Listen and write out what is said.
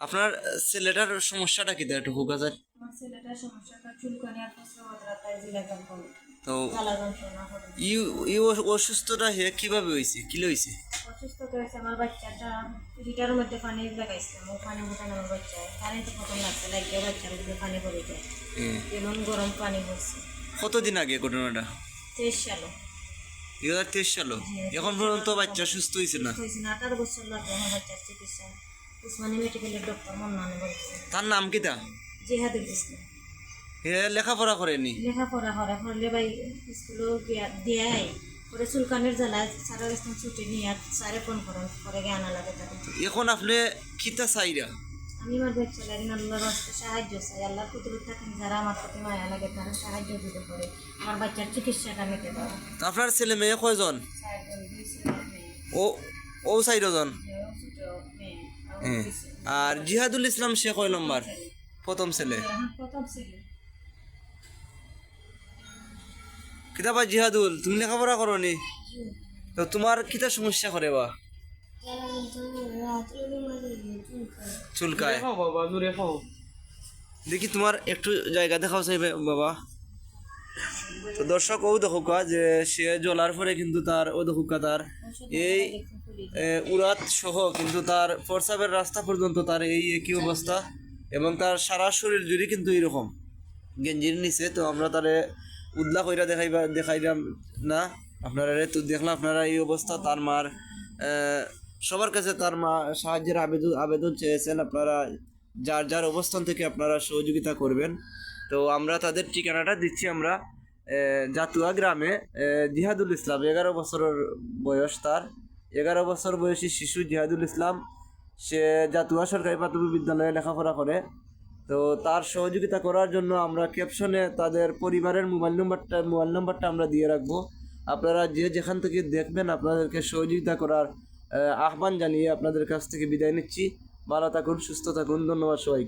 আপনার ছেলেটার সমস্যাটা কি? একটু হুকা যায়। ছেলেটার সমস্যাটা চুলকানি আর প্রস্রাবদ্রাতায় জিলাগান করে তো জ্বালা ই ই অসুস্থটা হে কীভাবে কি হয়েছে অসুস্থ হয়েছে আমার বাচ্চাটা লিটারের মধ্যে পানি লাগাইছিলাম ও পানি উঠান আমার বাচ্চায় কারেন্ট প্রথম লাগছে লাগিয়ে বাচ্চার উপরে পানি পড়ে যায়। এমন গরম পানি পড়ছে কতদিন আগে ঘটনাটা? তেইশ সালে। দুই হাজার তেইশ সালে? এখন পর্যন্ত বাচ্চা সুস্থ হয়েছে না? হয়েছে না আঠারো বছর লাগবে আমার বাচ্চার চিকিৎসা। উসমানী মেডিকেলের ডক্টর মন্নানে বলছে। তার নাম কি তা? জেহাদুল ইসলাম। হে লেখাপড়া করেনি লেখাপড়া করে করলে ভাই স্কুলেও দেয় পরে চুলকানির জ্বালায় স্যারের কাছে ছুটি নিয়ে স্যারে ফোন করেন পরে আনা লাগে এখন আপনি কিতা চাইরা আমি আমার বাচ্চা লাগে আল্লাহর রাস্তে সাহায্য চাই। আল্লাহ কুদরত থাকেন যারা আমার প্রতি মায়া লাগে তারা সাহায্য দিতে পারে আমার বাচ্চার চিকিৎসাটা নিতে পারে। আপনার ছেলে মেয়ে কয়জন। ও ও চাইরজন আর জিহাদুল ইসলাম সে কয় নম্বর? প্রথম ছেলে। কিতাবা জিহাদুল তুমি লেখাপড়া করনি? তো তোমার কিতা সমস্যা করে বা? চুলকায়। দেখি তোমার একটু জায়গা দেখাও চাইবে বাবা। তো দর্শক ও দেখুকা যে সে জ্বলার পরে কিন্তু তার ও দেখুকা তার এই এ, উড়াত সহ কিন্তু তার প্রস্রাবের রাস্তা পর্যন্ত তার এই একই অবস্থা এবং তার সারা শরীর জুড়ে কিন্তু এরকম। গেঞ্জির নিচে তো আমরা তারে উদলা কইরা দেখাইবা দেখাইলাম না। আপনারা তো দেখলাম আপনারা এই অবস্থা তার মার সবার কাছে তার মা সাহায্যের আবেদন আবেদন চেয়েছেন। আপনারা যার যার অবস্থান থেকে আপনারা সহযোগিতা করবেন। তো আমরা তাদের ঠিকানাটা দিচ্ছি আমরা। জাতুয়া গ্রামে জিহাদুল ইসলাম, এগারো বছরের বয়স তার। এগারো বছর বয়সী শিশু জিহাদুল ইসলাম, সে জাতুয়া সরকারি প্রাথমিক বিদ্যালয়ে লেখাপড়া করে। তো তার সহযোগিতা করার জন্য আমরা ক্যাপশনে তাদের পরিবারের মোবাইল নম্বরটা মোবাইল নম্বরটা আমরা দিয়ে রাখব। আপনারা যে যেখান থেকে দেখবেন আপনাদেরকে সহযোগিতা করার আহ্বান জানিয়ে আপনাদের কাছ থেকে বিদায় নিচ্ছি। ভালো থাকুন, সুস্থ থাকুন, ধন্যবাদ সবাই